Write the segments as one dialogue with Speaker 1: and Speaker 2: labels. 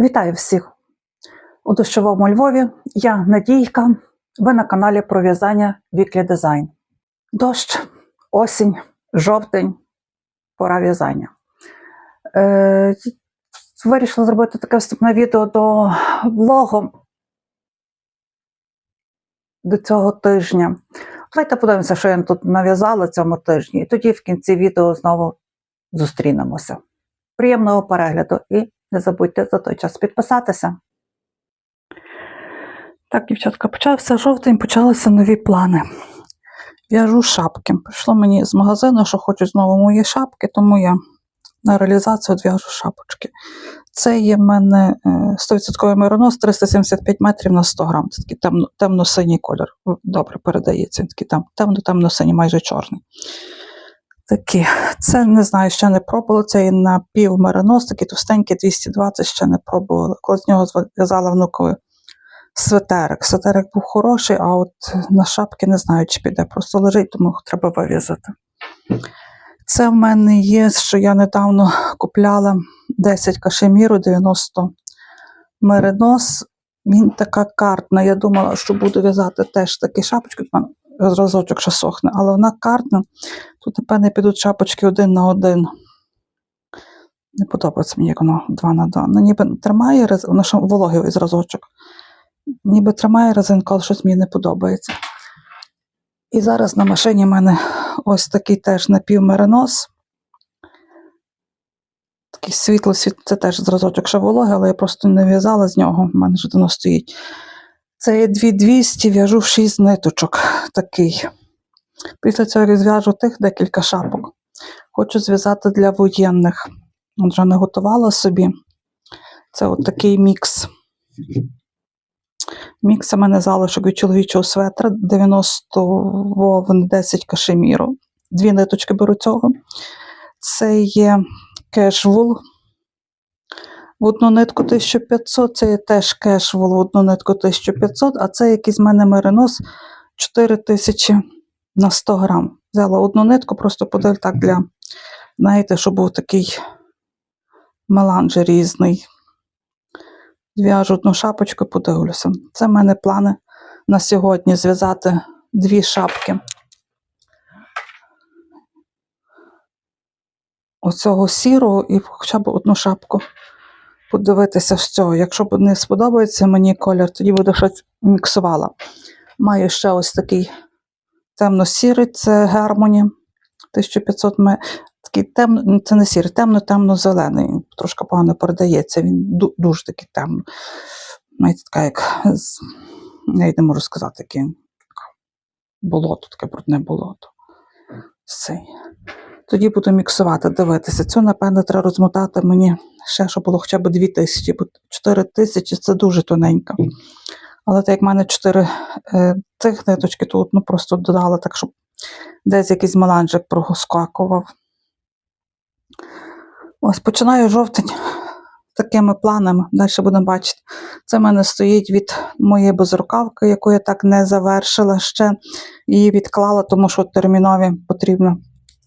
Speaker 1: Вітаю всіх у дощовому Львові. Я Надійка. Ви на каналі про в'язання Віклі Дизайн. Дощ, осінь, жовтень, пора в'язання. Е, вирішила зробити таке вступне відео до влогу до цього тижня. Давайте подивимося, що я тут нав'язала цьому тижні, і тоді в кінці відео знову зустрінемося. Приємного перегляду і не забудьте за той час підписатися. Так, дівчатка, почався жовтень, почалися нові плани. В'яжу шапки. Прийшло мені з магазину, що хочуть знову мої шапки, тому я на реалізацію в'яжу шапочки. Це є в мене е, 100% миронос 375 метрів на 100 грам. Це такий темно, темно-синій колір. Добре передається. Такий темно-темно-синій, майже чорний. Такі. Це не знаю, ще не пробувала. Це є на пів меринос, такий товстенький, 220 ще не пробувала. Коли з нього зв'язала внукові светерик. Светерик був хороший, а от на шапки не знаю, чи піде. Просто лежить, тому треба вив'язати. Це в мене є, що я недавно купляла 10 кашеміру, 90 меринос. Він така картна. Я думала, що буду в'язати теж такі шапочки. Зразочок ще сохне, але вона картна. Тут, напевне, підуть шапочки один на один. Не подобається мені, як воно два на два. Ну, ніби тримає резинку, воно вологий зразочок. Ніби тримає резинку, але щось мені не подобається. І зараз на машині в мене ось такий теж напівмеринос. Такий світло, світло, це теж зразочок ще вологий, але я просто не в'язала з нього, в мене вже давно стоїть. Це є 2200, в'яжу в 6 ниточок такий. Після цього розв'яжу тих декілька шапок. Хочу зв'язати для воєнних. От Вже не готувала собі. Це от такий мікс. Мікс у мене залишок від чоловічого светра 90 вовн, 10 кашеміру. Дві ниточки беру цього. Це є кешвул. В одну нитку 1500, це є теж кешвол в одну нитку 1500, а це якийсь в мене меринос 4000 на 100 грам. Взяла одну нитку, просто подаль так для, знаєте, щоб був такий меланж різний. Зв'яжу одну шапочку і подивлюся. Це в мене плани на сьогодні зв'язати дві шапки. Оцього сірого і хоча б одну шапку подивитися з цього. Якщо б не сподобається мені колір, тоді буду щось міксувала. Маю ще ось такий темно-сірий, це Гармоні 1500 м. Такий темно, це не сірий, темно-темно-зелений. Трошки погано передається, він дуже такий темно. Знаєте, така як я не можу сказати, яке болото, таке брудне болото. Цей. Тоді буду міксувати, дивитися. Цю, напевно, треба розмотати мені ще, щоб було хоча б 2 тисячі, бо 4 тисячі це дуже тоненько. Але так як в мене 4 е, цих ниточки, то одну просто додала, так, щоб десь якийсь меланжик проскакував. Ось починаю жовтень такими планами. Далі будемо бачити. Це в мене стоїть від моєї безрукавки, яку я так не завершила ще. Її відклала, тому що термінові потрібно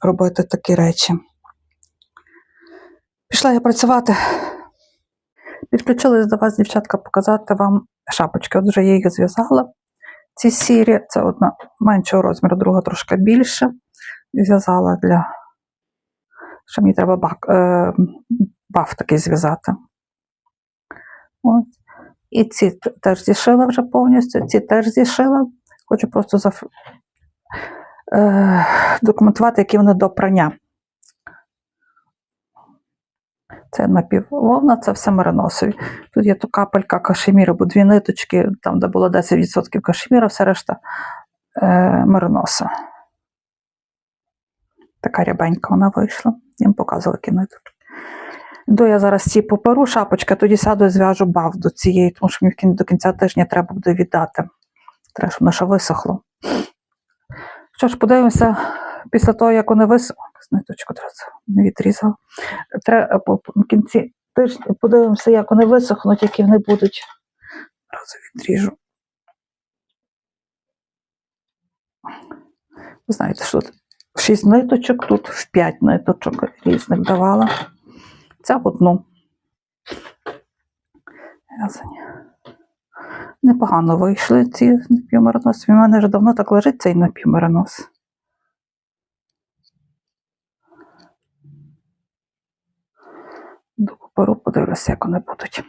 Speaker 1: робити такі речі. Пішла я працювати. Підключилась до вас, дівчатка, показати вам шапочки. От вже я їх зв'язала. Ці сірі, це одна меншого розміру, друга трошки більше. Зв'язала для. Що мені треба бак, е, баф такий зв'язати. Ось. І ці теж зішила вже повністю, ці теж зішила. Хочу просто заф... е, документувати, які вони до прання. Це напіввовна, це все мериносові. Тут є то капелька кашеміру, бо дві ниточки, там, де було 10% кашеміра, все решта е, мериноса. Така рябенька вона вийшла. Їм показувала які ниточки. Йду я зараз ці поперу шапочка, тоді сяду і зв'яжу бав до цієї, тому що мені до кінця тижня треба буде віддати. Треба, щоб воно висохло. Що ж, подивимося після того, як вони треба не відрізала. Треба по- в кінці тижня подивимося, як вони висохнуть, які вони будуть. Разу відріжу. Ви знаєте, що тут 6 ниточок, тут в 5 ниточок різних давала. Ця одну. В'язані. Непогано вийшли ці напівмиронос. У мене вже давно так лежить цей напівмиронос. До пору подивлюся, як вони будуть.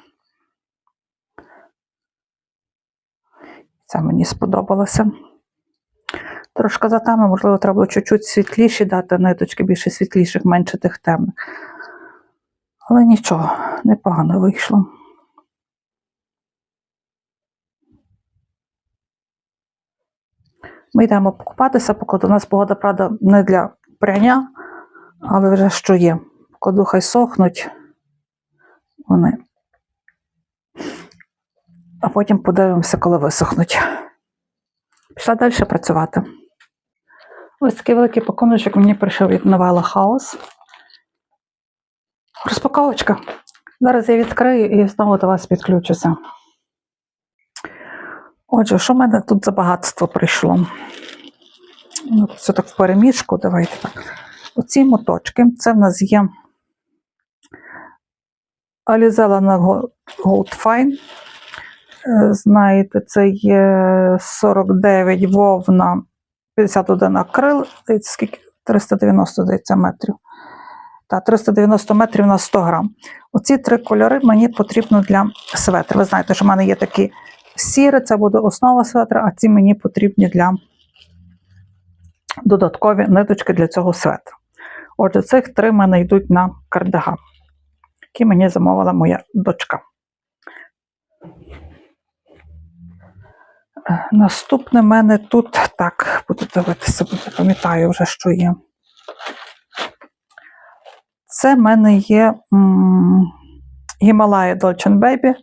Speaker 1: Це мені сподобалося. Трошки за теми, можливо, треба було чуть-чуть світліші дати ниточки, більше світліших, менше тих темних. Але нічого, непогано вийшло. Ми йдемо покупатися, покладу. У нас погода, правда, не для пряння, але вже що є. Покладу, хай сохнуть вони. А потім подивимося, коли висохнуть. Пішла далі працювати. Ось такий великий пакуночок мені прийшов від новела Хаос. Розпаковочка. Зараз я відкрию і знову до вас підключуся. Отже, що в мене тут за багатство прийшло? Ну, все так в переміжку, давайте так. Оці моточки, це в нас є Alizella на Gold Fine. Е, Знаєте, це є 49 вовна, 51 акрил, скільки? 390 здається, метрів. Та 390 метрів на 100 грам. Оці три кольори мені потрібно для светра. Ви знаєте, що в мене є такі сіре, це буде основа светра, а ці мені потрібні для додаткові ниточки для цього светра. Отже, цих три в мене йдуть на кардиган, які мені замовила моя дочка. Е, Наступне в мене тут так, буду дивитися, бо не пам'ятаю вже, що є. Це в мене є Himalaya Dolce Baby.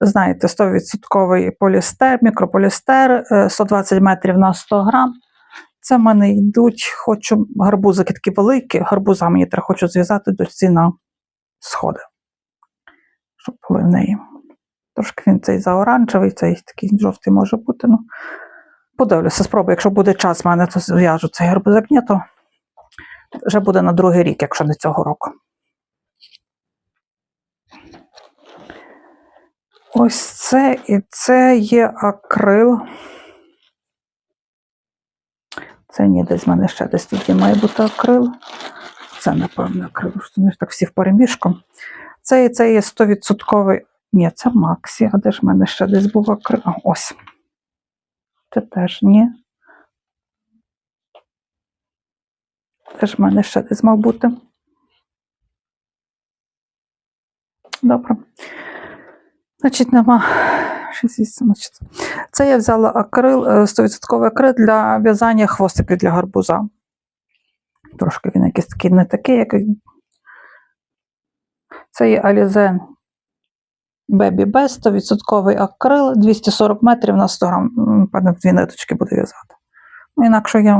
Speaker 1: Знаєте, 100% полістер, мікрополістер, е, 120 метрів на 100 грам. Це в мене йдуть, хочу гарбузики такі великі, гарбуза мені треба хочу зв'язати до ці на сходи. Щоб були в неї. Трошки він цей заоранжевий, цей такий жовтий може бути. Ну, подивлюся, спробую. Якщо буде час в мене, то зв'яжу цей гарбузик. Ні, то вже буде на другий рік, якщо не цього року. Ось це і це є акрил. Це ні, десь в мене ще десь тут є має бути акрил. Це, напевно, акрил, що вони так всі в переміжку. Це це є 100%. Ні, це Максі, а де ж в мене ще десь був акрил? Ось. Це теж ні. Теж в мене ще десь мав бути. Добре. Значить, нема. 6, значить. Це я взяла акрил, е, 100% акрил для в'язання хвостиків для гарбуза. Трошки він якийсь такий не такий, як. Це є Alize Baby Best, 100% акрил, 240 метрів на 100 грам. М, Певно, дві ниточки буду в'язати. Ну, інакше я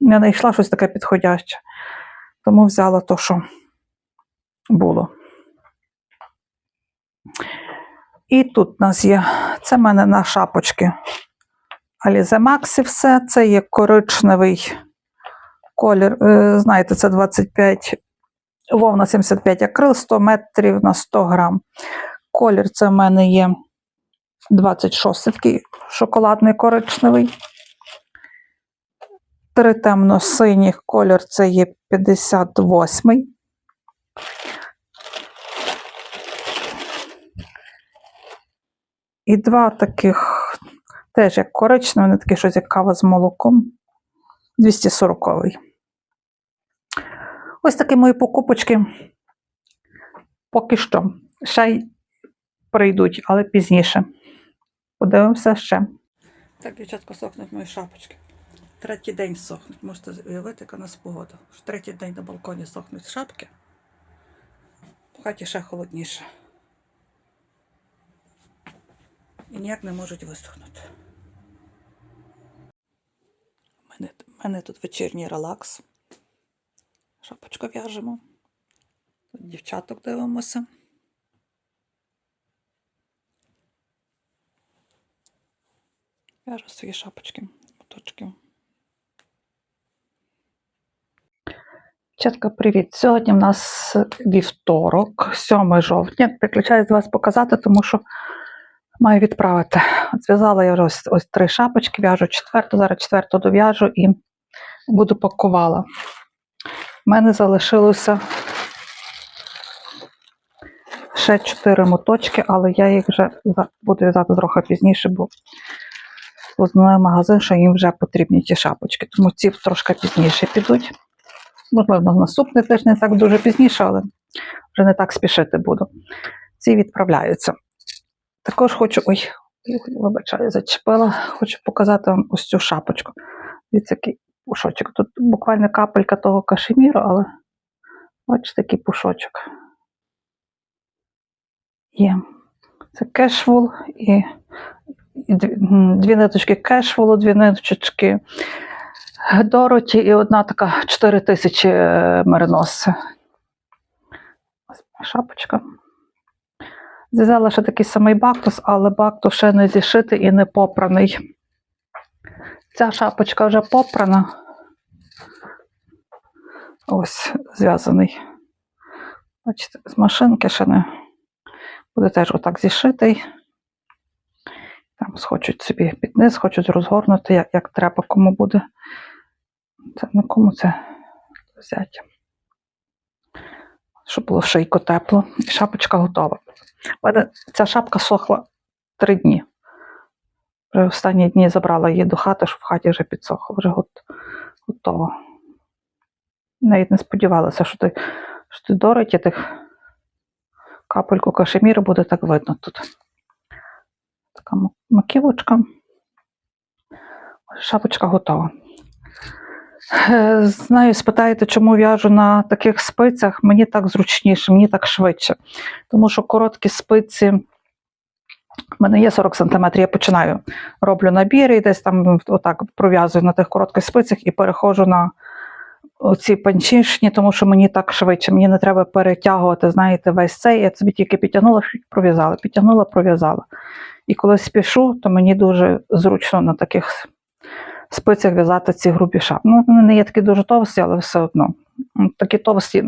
Speaker 1: не знайшла щось таке підходяще. Тому взяла то, що було. І тут у нас є, це в мене на шапочки Alize Maxi все. Це є коричневий колір. е, Знаєте, це 25 вовна 75 акрил, 100 метрів на 100 грам. Колір це в мене є 26 такий шоколадний коричневий. Три темно-синіх колір це є 58. І два таких, теж як коричневі, вони такі щось як кава з молоком. 240-й. Ось такі мої покупочки. Поки що. Ще й прийдуть, але пізніше. Подивимося ще. Так, дівчатка, сохнуть мої шапочки. Третій день сохнуть. Можете уявити, яка у нас погода. Що Третій день на балконі сохнуть шапки. В хаті ще холодніше. І ніяк не можуть висохнути. У мене, мене тут вечірній релакс. Шапочку в'яжемо. Тут дівчаток дивимося. В'яжу свої шапочки, моточки. Дівчатка, привіт! Сьогодні в нас вівторок, 7 жовтня. Приключаюсь до вас показати, тому що Маю відправити. От Зв'язала я вже ось, ось три шапочки, в'яжу четверту, зараз четверту дов'яжу і буду пакувала. У мене залишилося ще чотири моточки, але я їх вже буду в'язати трохи пізніше, бо узнаю магазин, що їм вже потрібні ті шапочки. Тому ці трошки пізніше підуть. Можливо, на наступний тиждень так дуже пізніше, але вже не так спішити буду. Ці відправляються. Також хочу. Ой, вибачаю, зачепила. Хочу показати вам ось цю шапочку. Дивіться, який пушочок. Тут буквально капелька того кашеміру, але бачите, такий пушочок. Є. Це кешвол і, дві, ниточки кешволу, дві ниточки Дороті і одна така 4 тисячі е, меринос. Шапочка. Зв'язала ще такий самий бактус, але бактус ще не зішитий і не попраний. Ця шапочка вже попрана. Ось зв'язаний. Бачите, з машинки ще не буде теж отак зішитий. Там схочуть собі під низ, хочуть розгорнути, як, як треба, кому буде. Це на кому це взяти. Щоб було в шийку тепло. Шапочка готова. У мене ця шапка сохла три дні. Вже останні дні забрала її до хати, щоб в хаті вже підсохла, вже готова. Навіть не сподівалася, що ти, що ти дороті тих капельку кашеміру буде так видно тут. Така маківочка. Шапочка готова. Е, Знаю, спитаєте, чому в'яжу на таких спицях. Мені так зручніше, мені так швидше. Тому що короткі спиці. в мене є 40 см, я починаю. Роблю набір і десь там отак пров'язую на тих коротких спицях і переходжу на оці панчішні, тому що мені так швидше. Мені не треба перетягувати, знаєте, весь цей. Я собі тільки підтягнула, пров'язала, підтягнула, пров'язала. І коли спішу, то мені дуже зручно на таких спицях в'язати ці грубі шапки. Ну, вони не є такі дуже товсті, але все одно. Такі товсті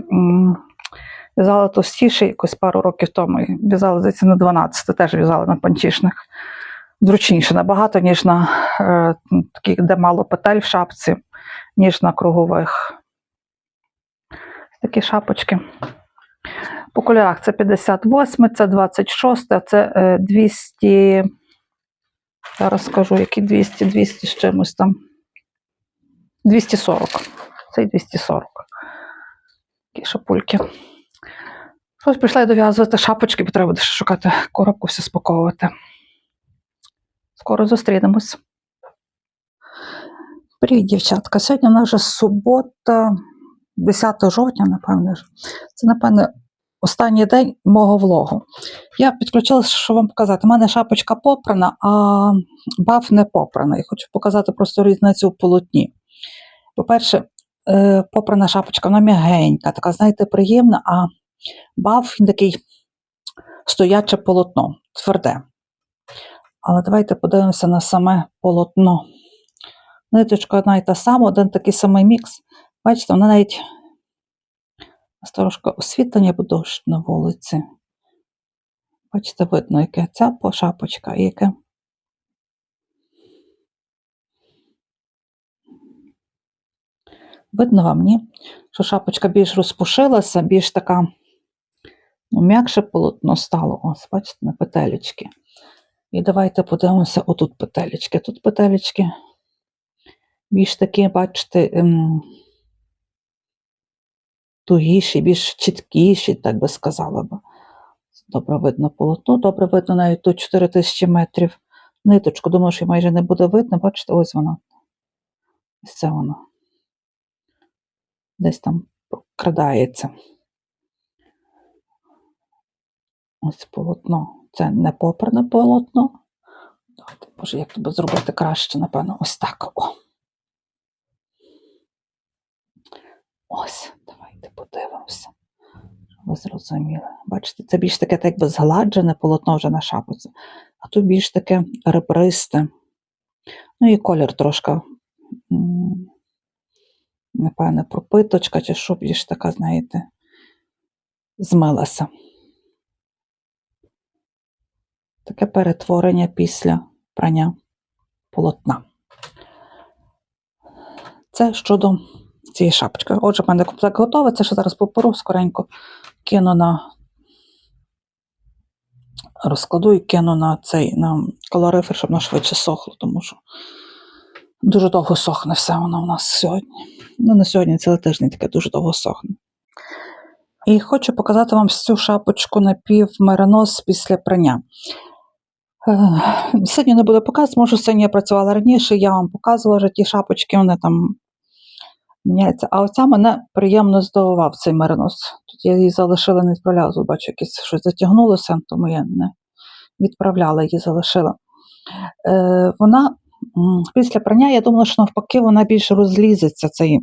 Speaker 1: в'язала товстіші якось пару років тому. В'язала, здається, на 12, теж в'язала на панчішних. Зручніше набагато, ніж на е, таких, де мало петель в шапці, ніж на кругових. Такі шапочки. По кольорах це 58, це 26, а це е, 200. Зараз скажу, які 200, 200 з чимось там. 240. Це 240. Такі шапульки. Ось прийшла я дов'язувати шапочки, бо треба буде шукати коробку, все спаковувати. Скоро зустрінемось. Привіт, дівчатка. Сьогодні в нас вже субота, 10 жовтня, напевне. ж. Це, напевне, останній день мого влогу. Я підключилася, щоб вам показати. У мене шапочка попрана, а баф не попраний. Хочу показати просто різницю у полотні. По-перше, е, попрана шапочка, вона м'ягенька, така, знаєте, приємна, а баф такий стояче полотно, тверде. Але давайте подивимося на саме полотно. Ниточка одна і та сама, один такий самий мікс. Бачите, вона навіть трошки освітлення, бо на вулиці. Бачите, видно, яке ця шапочка і яке. Видно вам, ні? Що шапочка більш розпушилася, більш така, ну, м'якше полотно стало. Ось, бачите, на петелечки. І давайте подивимося, отут петелечки. Тут петелечки більш такі, бачите, ем, тугіші, більш чіткіші, так би сказала би. Добре видно полотно, добре видно навіть тут 4000 метрів. Ниточку, думаю, що майже не буде видно. Бачите, ось вона. Ось це воно. Десь там крадається. Ось полотно. Це не попарне полотно. Давайте, Боже, як тобі зробити краще, напевно, ось так. О. Ось, подивимося. Ви зрозуміли. Бачите, це більш таке, так якби згладжене полотно вже на шапці, а тут більш таке ребристе. Ну і колір трошки, напевне, пропиточка, чи що більш така, знаєте, змилася. Таке перетворення після прання полотна. Це щодо цієї шапочки. Отже, в мене комплект готовий. Це ще зараз попору скоренько кину на розкладу і кину на цей на колорифер, щоб воно швидше сохло, тому що дуже довго сохне все воно у нас сьогодні. Ну, не сьогодні, цілий тиждень таке дуже довго сохне. І хочу показати вам цю шапочку напівмеринос після прання. Е, Сьогодні не буду показувати, тому що сьогодні я працювала раніше, я вам показувала вже ті шапочки, вони там міняються. А оця мене приємно здивував цей меринос. Тут я її залишила, не відправляла, тут бачу, якесь щось затягнулося, тому я не відправляла, її залишила. Е, вона після прання, я думала, що навпаки вона більше розлізеться. Цей.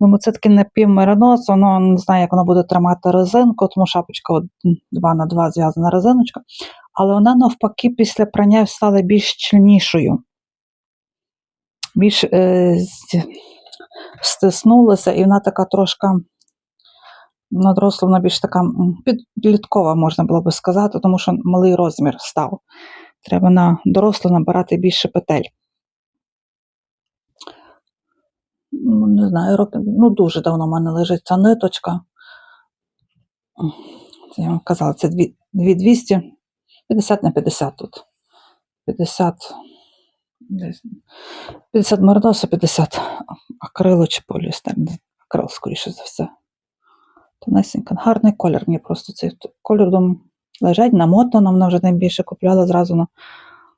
Speaker 1: Думаю, це такий напівмеринос, воно не знаю, як воно буде тримати резинку, тому шапочка 2 на 2 зв'язана резиночка. Але вона навпаки після прання стала більш щільнішою. Більш е, стиснулася, і вона така трошки на дорослу, вона більш така підліткова, можна було би сказати, тому що малий розмір став. Треба на дорослу набирати більше петель. Ну, Не знаю, ну дуже давно в мене лежить ця ниточка. Це я вам казала, це 2200, 50 на 50 тут. 50, десь, 50 мериносу, 50 акрилу чи поліестер. Акрил, скоріше за все. Тонесенька. Гарний колір. Мені просто цей колір дом лежать, намотана, вона вже найбільше купляла зразу на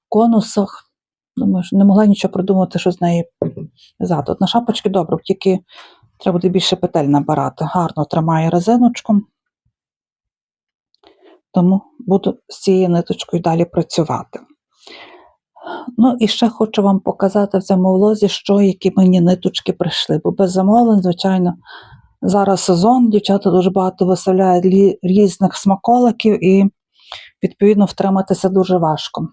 Speaker 1: конусах. Думаю, що не могла нічого придумати, що з неї. От на шапочки добре, тільки треба буде більше петель набирати. Гарно тримає резиночку. Тому буду з цією ниточкою далі працювати. Ну і ще хочу вам показати в цьому влозі, що які мені ниточки прийшли. Бо без замовлень, звичайно, зараз сезон, дівчата дуже багато виставляють різних смаколиків і, відповідно, втриматися дуже важко.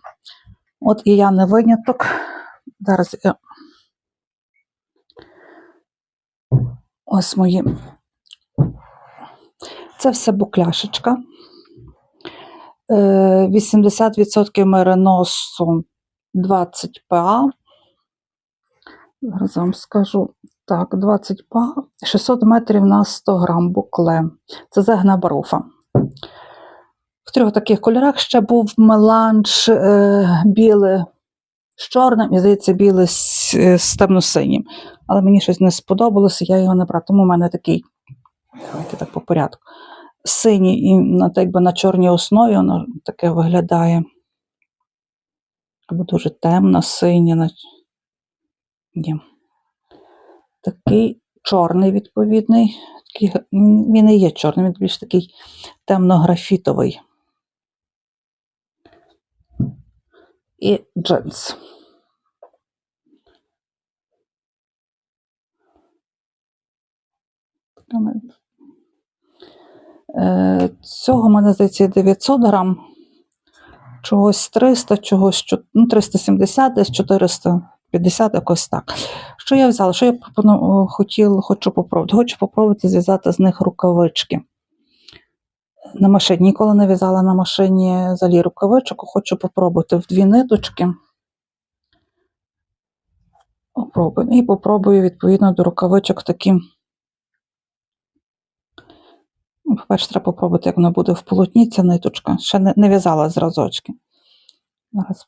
Speaker 1: От і я не виняток. Зараз я... Ось мої. Це все букляшечка. Е, 80% мериносу 20 ПА. Зараз вам скажу. Так, 20 ПА, 600 метрів на 100 грам букле. Це загна баруфа. В трьох таких кольорах ще був меланж е, біле з чорним і, здається, біле з, е, з темно-синім. Але мені щось не сподобалося, я його не брала. Тому в мене такий, давайте так по порядку. Синій і на, так якби на чорній основі воно таке виглядає. Або дуже темно, синє. на- Ні. Такий чорний, відповідний. Такий, він і є чорний, він більш такий темно-графітовий. І джинс. Е, Цього мене здається 900 грам, чогось 300, чогось ну, 370, десь 450, якось так. Що я взяла? Що я пропоную, хотіла, хочу попробувати? Хочу попробувати зв'язати з них рукавички. На машині ніколи не в'язала на машині взагалі рукавичок, хочу попробувати в дві ниточки. Попробую. І попробую відповідно до рукавичок такі. Ну, По-перше, треба попробувати, як воно буде в полотні ця ниточка. Ще не, не в'язала зразочки. Зараз.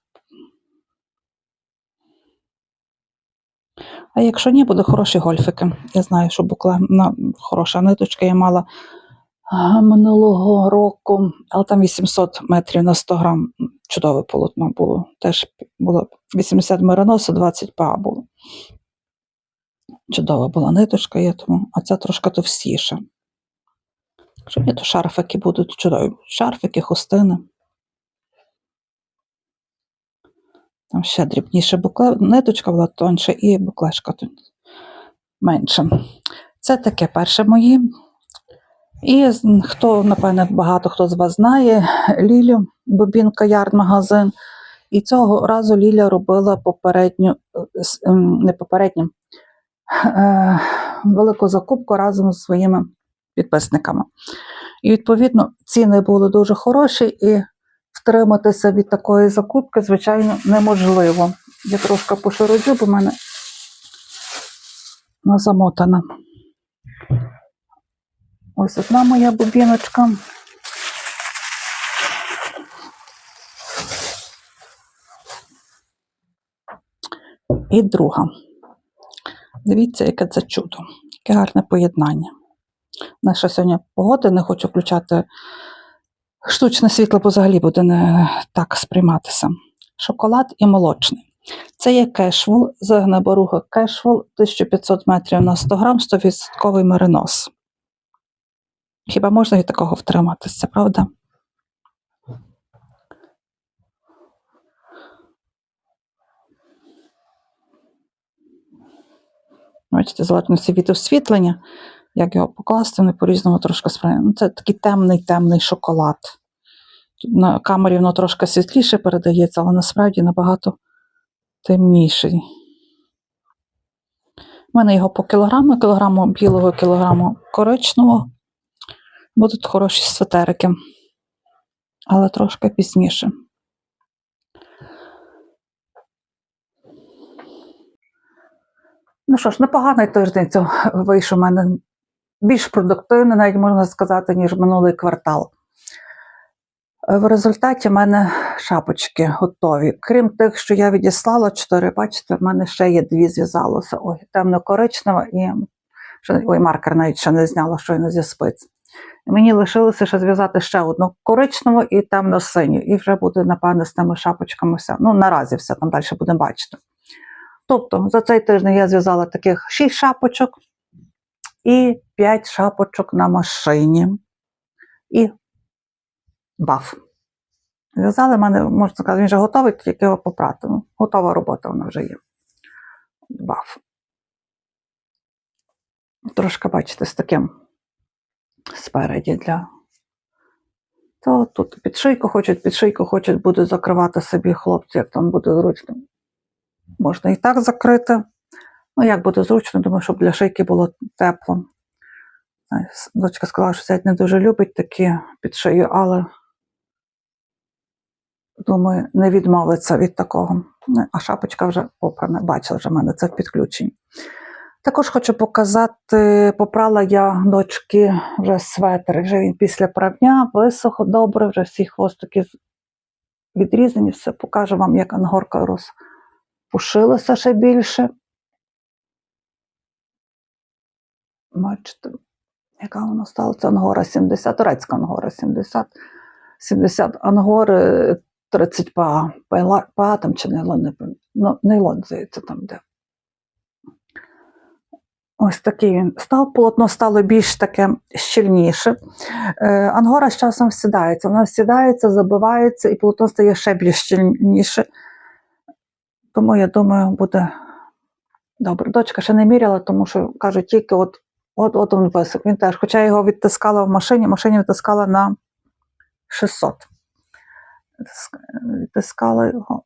Speaker 1: А якщо ні, буде хороші гольфики. Я знаю, що букла на, хороша ниточка я мала минулого року, але там 800 метрів на 100 грам. Чудове полотно було. Теж було 80 мериносу, 20 па було. Чудова була ниточка, є тому, а ця трошки товстіша. Якщо ні, то шарфики будуть чудові. Шарфики, хустини. Там ще дрібніше букле, ниточка була тонша і буклешка тут менше. Це таке перше мої. І хто, напевне, багато хто з вас знає Лілю, Бобінка Ярд магазин. І цього разу Ліля робила попередню, е, ем, не попередню, е, велику закупку разом з своїми підписниками. І відповідно ціни були дуже хороші, і втриматися від такої закупки, звичайно, неможливо. Я трошки пошироджу, бо в мене вона замотана. Ось одна моя бубіночка. І друга. Дивіться, яке це чудо, яке гарне поєднання. Наша сьогодні погода, не хочу включати штучне світло, бо взагалі буде не так сприйматися. Шоколад і молочний. Це є кешвол, загнеборуга кешвол 1500 метрів на 100 грам, 100% маринос. Хіба можна від такого втриматися, правда? Бачите, залежності від освітлення, як його покласти, вони по-різному трошки сприйняти. Ну, це такий темний темний шоколад. Тут на камері воно трошки світліше передається, але насправді набагато темніший. У мене його по кілограму, кілограму білого, кілограму коричневого. Будуть хороші светерики, але трошки пізніше. Ну що ж, непоганий тиждень вийшов у мене більш продуктивний, навіть можна сказати, ніж минулий квартал. В результаті в мене шапочки готові. Крім тих, що я відіслала чотири, бачите, в мене ще є дві зв'язалося. Ой, темно-коричнева і ой, маркер навіть ще не зняла, щойно зі спиць. Мені лишилося ще зв'язати ще одну коричневу і темно-синю. І вже буде, напевне, з тими шапочками все. Ну, наразі все там далі будемо бачити. Тобто за цей тиждень я зв'язала таких 6 шапочок і 5 шапочок на машині. І баф. Зв'язали в мене, можна сказати, він вже готовий, тільки його попрати. Ну, готова робота вона вже є. Баф. Трошки, бачите, з таким спереді для. То тут під шийку хочуть, під шийку хочуть, будуть закривати собі хлопці, як там буде зручно. Можна і так закрити. Ну, як буде зручно, думаю, щоб для шийки було тепло. Дочка сказала, що зять не дуже любить такі під шию, але думаю, не відмовиться від такого. Ну, А шапочка вже попрана, бачила вже в мене це в підключенні. Також хочу показати, попрала я дочки вже светр. Вже він після прання висох добре, вже всі хвостики відрізані, все покажу вам, як ангорка розпушилася ще більше. Бачите, яка вона стала? Це ангора 70, турецька ангора 70, 70 ангори 30 па, па, там чи нейлон, не пам'ятаю. Ну, нейлон, здається, там де. Ось такий він став, полотно стало більш таке щільніше. Е, ангора з часом сідається, вона сідається, забивається, і полотно стає ще більш щільніше. Тому я думаю, буде добре. Дочка ще не міряла, тому що кажуть, тільки от От, от він висок. Він теж, хоча його відтискала в машині, машині відтискала на 600. Відтискала його.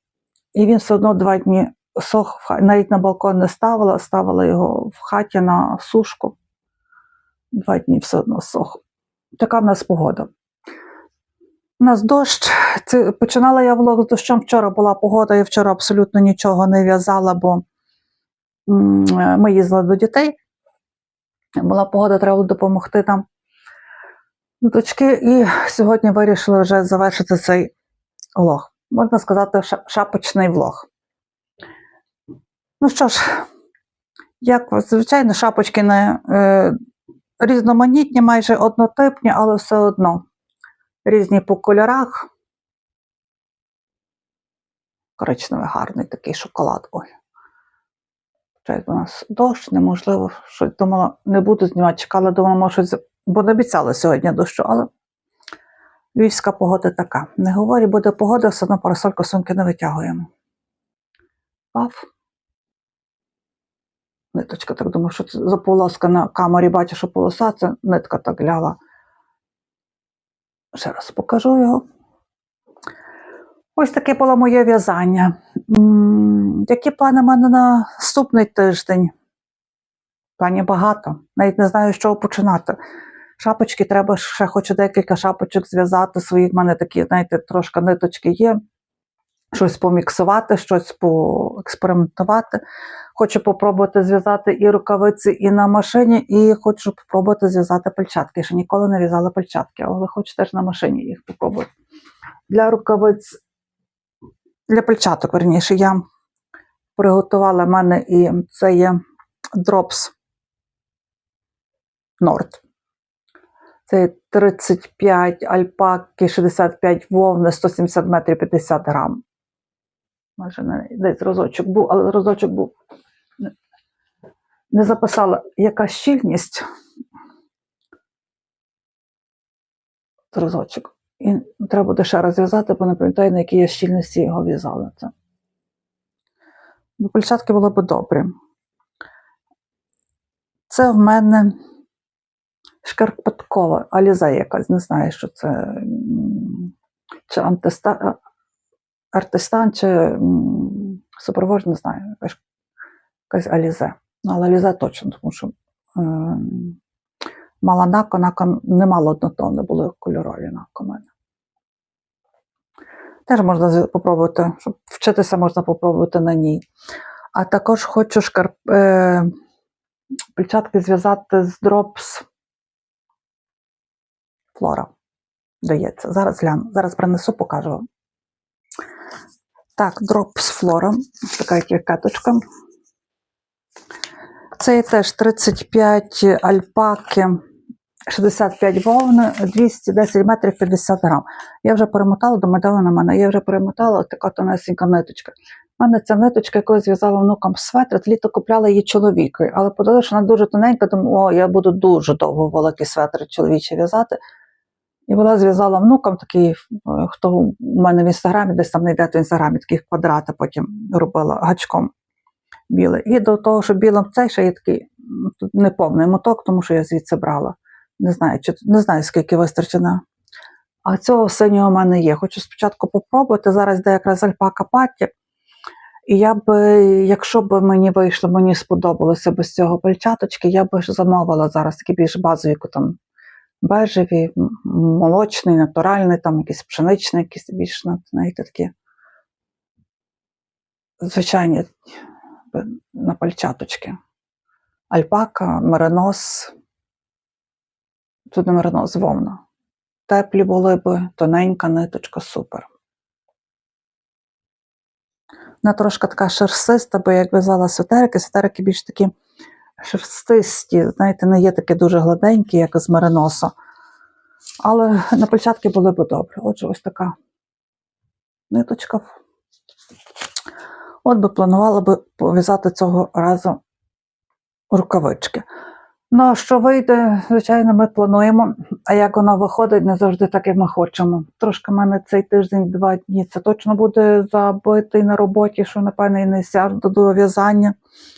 Speaker 1: І він все одно два дні сох, навіть на балкон не ставила, ставила його в хаті на сушку. Два дні все одно сох. Така в нас погода. У нас дощ. Це, починала я влог з дощом. Вчора була погода, я вчора абсолютно нічого не в'язала, бо ми їздили до дітей була погода, треба було допомогти там дочки. І сьогодні вирішили вже завершити цей влог. Можна сказати, шапочний влог. Ну що ж, як звичайно, шапочки не е, різноманітні, майже однотипні, але все одно різні по кольорах. Коричневий гарний такий шоколад. Ой. Чай, у нас дощ, неможливо, що думала, не буду знімати, чекала, думала, може, щось, бо не обіцяла сьогодні дощу, але львівська погода така. Не говорі, буде погода, все одно парасольку сумки не витягуємо. Пав. Ниточка, так думаю, що це за полоска на камері бачу, що полоса, це нитка так ляла. Ще раз покажу його. Ось таке було моє в'язання. Які плани в мене на наступний тиждень? Планів багато. Навіть не знаю, з чого починати. Шапочки треба ще хочу декілька шапочок зв'язати своїх. У мене такі, знаєте, трошки ниточки є. Щось поміксувати, щось поекспериментувати. Хочу попробувати зв'язати і рукавиці, і на машині, і хочу попробувати зв'язати пальчатки. Я Ще ніколи не в'язала пальчатки, але хочу теж на машині їх попробувати. Для рукавиць, для пальчаток, верніше, я приготувала в мене і це є Drops Nord. Це 35 альпаки, 65 вовни, 170 метрів 50 грам. Може, десь розочок був, але розочок був. Не записала, яка щільність. Розочок. І треба буде ще раз бо не пам'ятаю, на якій я щільності його в'язала. Це. Бо пальчатки були б добрі. Це в мене шкарпеткова аліза якась, не знаю, що це. Чи антиста... артистан, чи м, супроводжу, не знаю, якась, алізе. Ну, але алізе точно, тому що ем, мала нако, нако не мало однотонне, були кольорові нако мене. Теж можна попробувати, щоб вчитися можна попробувати на ній. А також хочу шкарп... е... пальчатки зв'язати з Drops Flora. Дається. Зараз гляну. Зараз принесу, покажу вам. Так, Flora. Ось Така каточка. Це теж 35 альпаки, 65 вовни, 210 метрів 50 грам. Я вже перемотала, домовляла на мене, я вже перемотала така тонесенька ниточка. У мене ця ниточка, яку я зв'язала внукам светр, літо купляла її чоловікові, але подивилася, що вона дуже тоненька, думаю, о, я буду дуже довго великий светр чоловічий в'язати. І була зв'язала внукам такий, е, хто у мене в інстаграмі, десь там знайдете в інстаграмі такі квадрати, потім робила гачком білий. І до того, що білим цей ще є такий неповний моток, тому що я звідси брала. Не знаю, чи, не знаю, скільки вистачено. А цього синього в мене є. Хочу спочатку попробувати. Зараз де якраз альпака паті. І я би, якщо б мені вийшло, мені сподобалося без цього пальчаточки, я би замовила зараз такі більш базові, там бежеві, молочний, натуральний, там якийсь пшеничний, якийсь більш на- знаєте, такі звичайні на пальчаточки. Альпака, меринос. Тут меринос, вовна. Теплі були би, тоненька ниточка, супер. Вона трошки така шерстиста, бо як в'язала светерики, светерики більш такі шерстисті, знаєте, не є такі дуже гладенькі, як з мериноса. Але на пальчатки були б добре. Отже, ось така ниточка. От би планувала би пов'язати цього разу рукавички. Ну, що вийде, звичайно, ми плануємо. А як воно виходить, не завжди так, як ми хочемо. Трошки в мене цей тиждень, два дні. Це точно буде забитий на роботі, що, напевно, і не сяду до в'язання.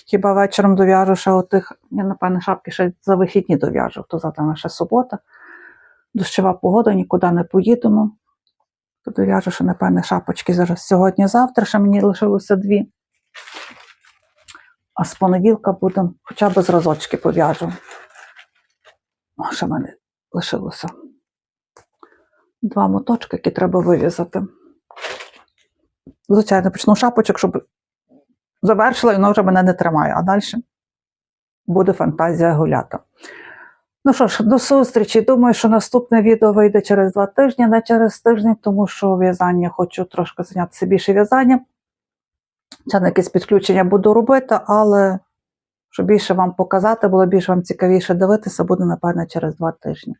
Speaker 1: Хіба вечором дов'яжу ще отих, я, напевно, шапки ще за вихідні дов'яжу, то завтра наша субота. Дощова погода, нікуди не поїдемо. Дов'яжу ще, напевне, шапочки зараз сьогодні-завтра, ще мені лишилося дві. А з понеділка буду хоча б з разочки пов'яжу. О, в мене лишилося два моточки, які треба вив'язати. Звичайно, почну шапочок, щоб завершила, і воно вже мене не тримає. А далі буде фантазія гуляти. Ну що ж, до зустрічі. Думаю, що наступне відео вийде через два тижні, не через тиждень, тому що в'язання хочу трошки зайнятися більше в'язанням. На якесь підключення буду робити, але щоб більше вам показати, було більш вам цікавіше дивитися, буде, напевно, через два тижні.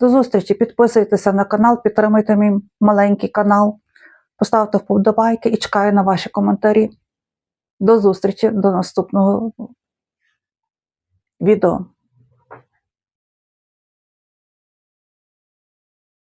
Speaker 1: До зустрічі, підписуйтеся на канал, підтримуйте мій маленький канал, поставте вподобайки і чекаю на ваші коментарі. До зустрічі, до наступного відео.